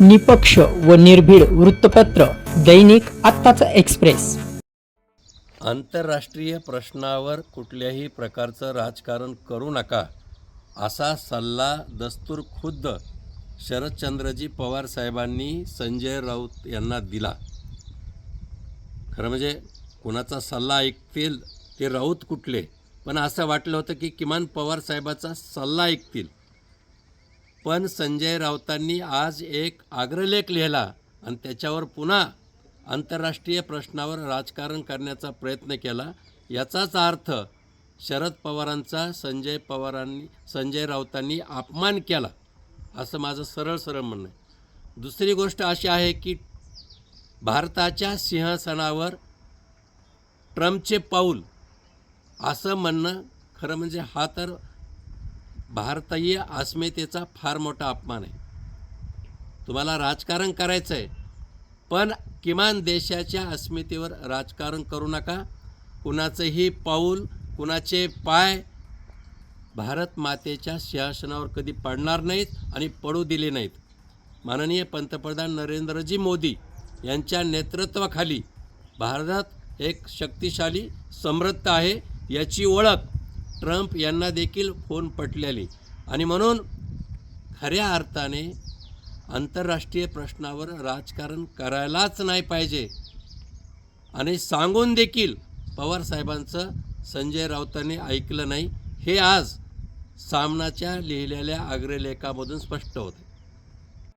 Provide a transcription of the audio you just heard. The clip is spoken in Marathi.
निपक्ष व निर्भीड वृत्तपत्र दैनिक आत्ताचा एक्सप्रेस. आंतरराष्ट्रीय प्रश्नावर कुठल्याही प्रकारचं राजकारण करू नका असा सल्ला दस्तूर खुद्द शरदचंद्रजी पवार साहेबांनी संजय राऊत यांना दिला. खरं म्हणजे कुणाचा सल्ला ऐकतील ते राऊत कुठले? पण असं वाटलं होतं की किमान पवार साहेबाचा सल्ला ऐकतील. पण संजय राऊतांनी आज एक आग्रलेख लिहिला आणि त्याच्यावर पुन्हा आंतरराष्ट्रीय प्रश्नावर राजकारण करण्याचा प्रयत्न केला. याचाच अर्थ शरद पवारांचा संजय पवारांनी संजय राऊतांनी अपमान केला. असं माझं सरळ सरळ म्हणणं आहे. दुसरी गोष्ट अशी आहे की भारताच्या सिंहासनावर ट्रम्पचे पाऊल असं म्हणणं खरं म्हणजे हा तर भारतीय अस्मितेचा फार मोठा अपमान आहे. तुम्हाला राजकारण करायचं आहे पण किमान देशाच्या अस्मितेवर राजकारण करू नका. कुणाचंही पाऊल कुणाचे पाय भारत मातेच्या सिंहासनावर कधी पडणार नाहीत आणि पडू दिले नाहीत. माननीय पंतप्रधान नरेंद्रजी मोदी यांच्या नेतृत्वाखाली भारतात एक शक्तिशाली समृद्ध आहे याची ओळख ट्रम्प यांना देखील फोन पटलेली. आणि म्हणून खऱ्या अर्थाने आंतरराष्ट्रीय प्रश्नावर राजकारण करायलाच नाही पाहिजे. आणि सांगून देखील पवारसाहेबांचं संजय राऊतांनी ऐकलं नाही हे आज सामनाच्या लिहिलेल्या अग्रलेखामधून स्पष्ट होते.